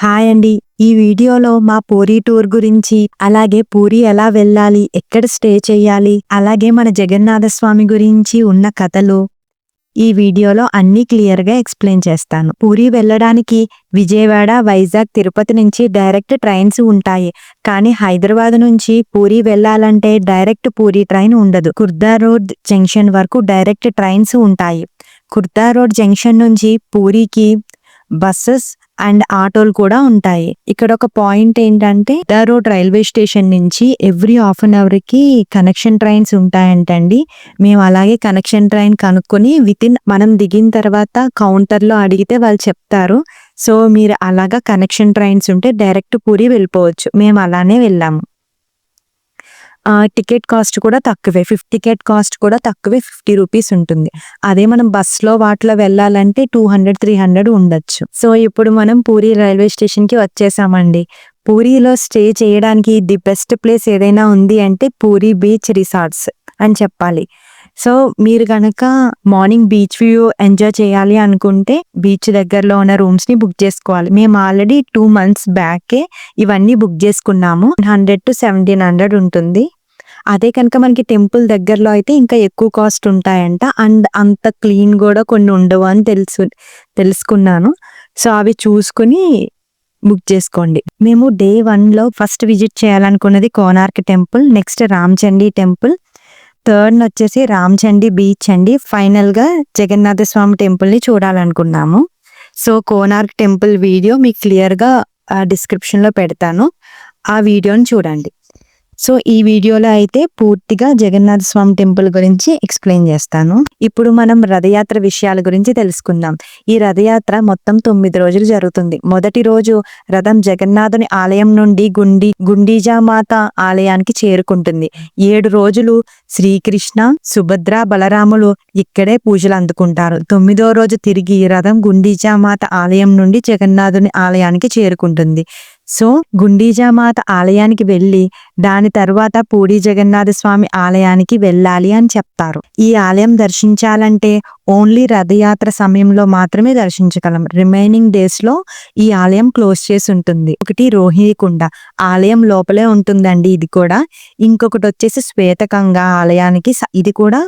Hi అండి. ఈ వీడియోలో మా పూరి టూర్ గురించి అలాగే పూరి ఎలా వెళ్ళాలి ఎక్కడ స్టే చేయాలి అలాగే మన జగన్నాథ స్వామి గురించి ఉన్న కథలు. ఈ వీడియోలో అన్ని క్లియర్గా ఎక్స్ప్లెయిన్ చేస్తాను. పూరి వెళ్ళడానికి విజయవాడ వైజాగ్ తిరుపతి నుంచి డైరెక్ట్ ట్రైన్స్ ఉంటాయి. కానీ హైదరాబాద్ నుంచి పూరి వెళ్ళాలంటే డైరెక్ట్ పూరి ట్రైన్ ఉండదు. కుర్దా రోడ్ జంక్షన్ వరకు డైరెక్ట్ ట్రైన్స్ ఉంటాయి. కుర్దా రోడ్ జంక్షన్ నుంచి పూరికి బస్సెస్ అండ్ ఆటోలు కూడా ఉంటాయి. ఇక్కడ ఒక పాయింట్ ఏంటంటే రోడ్ రైల్వే స్టేషన్ నుంచి ఎవ్రీ హాఫ్ అన్ అవర్కి కనెక్షన్ ట్రైన్స్ ఉంటాయంటండి. మేము అలాగే కనెక్షన్ ట్రైన్ కనుక్కొని విత్ ఇన్ మనం దిగిన తర్వాత కౌంటర్లో అడిగితే వాళ్ళు చెప్తారు. సో మీరు అలాగా కనెక్షన్ ట్రైన్స్ ఉంటే డైరెక్ట్ పూరి వెళ్ళిపోవచ్చు. మేము అలానే వెళ్ళాము. టికెట్ కాస్ట్ కూడా తక్కువే. ఫిఫ్త్ టికెట్ కాస్ట్ కూడా తక్కువే. ఫిఫ్టీ రూపీస్ ఉంటుంది. అదే మనం బస్సులో వాటిలో వెళ్ళాలంటే టూ హండ్రెడ్ త్రీ హండ్రెడ్ ఉండొచ్చు. సో ఇప్పుడు మనం పూరి రైల్వే స్టేషన్కి వచ్చేసామండి. పూరిలో స్టే చేయడానికి ది బెస్ట్ ప్లేస్ ఏదైనా ఉంది అంటే పూరి బీచ్ రిసార్ట్స్ అని చెప్పాలి. సో మీరు కనుక మార్నింగ్ బీచ్ వ్యూ ఎంజాయ్ చేయాలి అనుకుంటే బీచ్ దగ్గరలో ఉన్న రూమ్స్ని బుక్ చేసుకోవాలి. మేము ఆల్రెడీ టూ మంత్స్ బ్యాకే ఇవన్నీ బుక్ చేసుకున్నాము. హండ్రెడ్ టు సెవెంటీన్ హండ్రెడ్ ఉంటుంది. అదే కనుక మనకి టెంపుల్ దగ్గరలో అయితే ఇంకా ఎక్కువ కాస్ట్ ఉంటాయంట. అండ్ అంత క్లీన్ కూడా కొన్ని ఉండవు అని తెలుసు తెలుసుకున్నాను. సో అవి చూసుకుని బుక్ చేసుకోండి. మేము డే వన్లో first visit చేయాలనుకున్నది Konark temple next Ramachandi temple third వచ్చేసి రామచండీ బీచ్ అండి. ఫైనల్గా జగన్నాథ స్వామి టెంపుల్ని చూడాలనుకున్నాము. సో కోనార్క్ టెంపుల్ వీడియో మీకు క్లియర్గా డిస్క్రిప్షన్లో పెడతాను. ఆ వీడియోని చూడండి. సో ఈ వీడియోలో అయితే పూర్తిగా జగన్నాథ స్వామి టెంపుల్ గురించి ఎక్స్ప్లెయిన్ చేస్తాను. ఇప్పుడు మనం రథయాత్ర విషయాల గురించి తెలుసుకుందాం. ఈ రథయాత్ర మొత్తం తొమ్మిది రోజులు జరుగుతుంది. మొదటి రోజు రథం జగన్నాథుని ఆలయం నుండి గుండి గుండీజామాత ఆలయానికి చేరుకుంటుంది. ఏడు రోజులు శ్రీకృష్ణ సుభద్ర బలరాములు ఇక్కడే పూజలు అందుకుంటారు. తొమ్మిదో రోజు తిరిగి రథం గుండీజామాత ఆలయం నుండి జగన్నాథుని ఆలయానికి చేరుకుంటుంది. సో గుండీజామాత ఆలయానికి వెళ్ళి దాని తర్వాత పూడి జగన్నాథ స్వామి ఆలయానికి వెళ్ళాలి అని చెప్తారు. ఈ ఆలయం దర్శించాలంటే ఓన్లీ రథయాత్ర సమయంలో మాత్రమే దర్శించగలం. రిమైనింగ్ డేస్లో ఈ ఆలయం క్లోజ్ చేసి ఉంటుంది. ఒకటి రోహిణికుండ ఆలయం లోపలే ఉంటుందండి ఇది కూడా. ఇంకొకటి వచ్చేసి శ్వేతకంగ ఆలయానికి ఇది కూడా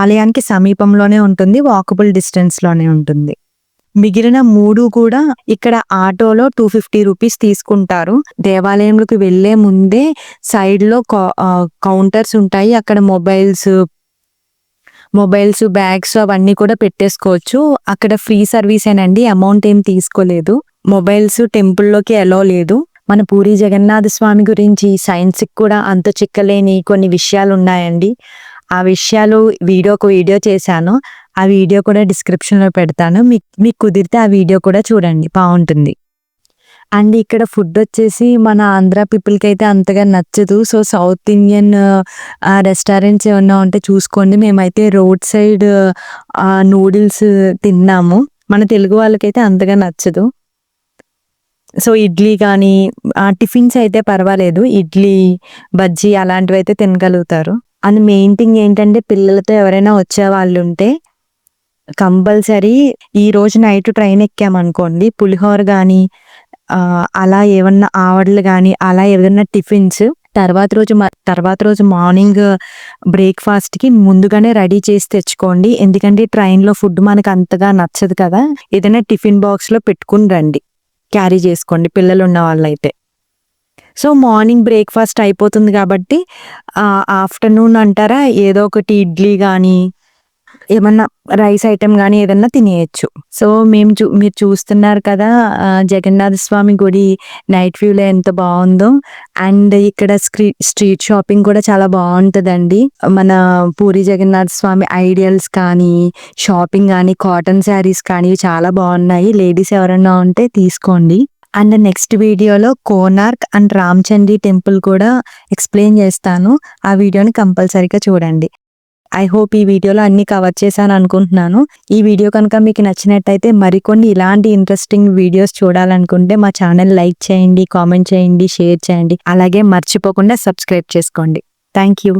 ఆలయానికి సమీపంలోనే ఉంటుంది వాకబుల్ డిస్టెన్స్లోనే ఉంటుంది. మిగిలిన మూడు కూడా ఇక్కడ ఆటోలో టూ ఫిఫ్టీ రూపీస్ తీసుకుంటారు. దేవాలయంలోకి వెళ్ళే ముందే సైడ్లో కౌంటర్స్ ఉంటాయి. అక్కడ మొబైల్స్ మొబైల్స్ బ్యాగ్స్ అవన్నీ కూడా పెట్టేసుకోవచ్చు. అక్కడ ఫ్రీ సర్వీసేనండి అమౌంట్ ఏం తీసుకోలేదు. మొబైల్స్ టెంపుల్లోకి ఎలో లేదు. మన పూరి జగన్నాథ స్వామి గురించి సైన్స్ కూడా అంత చిక్కలేని కొన్ని విషయాలు ఉన్నాయండి ఆ విషయాలు వీడియోకి వీడియో చేశాను. ఆ వీడియో కూడా డిస్క్రిప్షన్లో పెడతాను. మీకు మీకు కుదిరితే ఆ వీడియో కూడా చూడండి. బాగుంటుంది. అండ్ ఇక్కడ ఫుడ్ వచ్చేసి మన ఆంధ్ర పీపుల్కి అయితే అంతగా నచ్చదు. సో సౌత్ ఇండియన్ రెస్టారెంట్స్ ఏమన్నా ఉంటే చూసుకోండి. మేమైతే రోడ్ సైడ్ నూడిల్స్ తిన్నాము. మన తెలుగు వాళ్ళకైతే అంతగా నచ్చదు. సో ఇడ్లీ కానీ టిఫిన్స్ అయితే పర్వాలేదు. ఇడ్లీ బజ్జీ అలాంటివి అయితే తినగలుగుతారు. అండ్ మెయిన్ థింగ్ ఏంటంటే పిల్లలతో ఎవరైనా వచ్చే వాళ్ళు ఉంటే కంపల్సరీ ఈ రోజు నైట్ ట్రైన్ ఎక్కామనుకోండి పులిహోర కానీ అలా ఏమన్నా ఆవడలు కానీ అలా ఏదన్నా టిఫిన్స్ తర్వాత రోజు తర్వాత రోజు మార్నింగ్ బ్రేక్ఫాస్ట్కి ముందుగానే రెడీ చేసి తెచ్చుకోండి. ఎందుకంటే ట్రైన్లో ఫుడ్ మనకు అంతగా నచ్చదు కదా. ఏదైనా టిఫిన్ బాక్స్లో పెట్టుకుని రండి. క్యారీ చేసుకోండి పిల్లలు ఉన్న వాళ్ళైతే. సో మార్నింగ్ బ్రేక్ఫాస్ట్ అయిపోతుంది కాబట్టి ఆఫ్టర్నూన్ అంటారా? ఏదో ఒకటి ఇడ్లీ కానీ ఏమన్నా రైస్ ఐటెం కానీ ఏదన్నా తినేయచ్చు. సో మేము చూ మీరు చూస్తున్నారు కదా జగన్నాథ స్వామి గుడి నైట్ వ్యూలో ఎంత బాగుందో. అండ్ ఇక్కడ స్ట్రీట్ షాపింగ్ కూడా చాలా బాగుంటుందండి. మన పూరి జగన్నాథ స్వామి ఐడియల్స్ కానీ షాపింగ్ కానీ కాటన్ శారీస్ కానీ చాలా బాగున్నాయి. లేడీస్ ఎవరన్నా ఉంటే తీసుకోండి. అండ్ నెక్స్ట్ వీడియోలో కోనార్క్ అండ్ రామచండీ టెంపుల్ కూడా ఎక్స్ప్లెయిన్ చేస్తాను. ఆ వీడియోని కంపల్సరీగా చూడండి. ఐ హోప్ ఈ వీడియోలో అన్ని కవర్ చేశాను అనుకుంటున్నాను. ఈ వీడియో కనుక మీకు నచ్చినట్టయితే మరికొన్ని ఇలాంటి ఇంట్రెస్టింగ్ వీడియోస్ చూడాలనుకుంటే మా ఛానల్ లైక్ చేయండి కామెంట్ చేయండి షేర్ చేయండి. అలాగే మర్చిపోకుండా సబ్స్క్రైబ్ చేసుకోండి. Thank you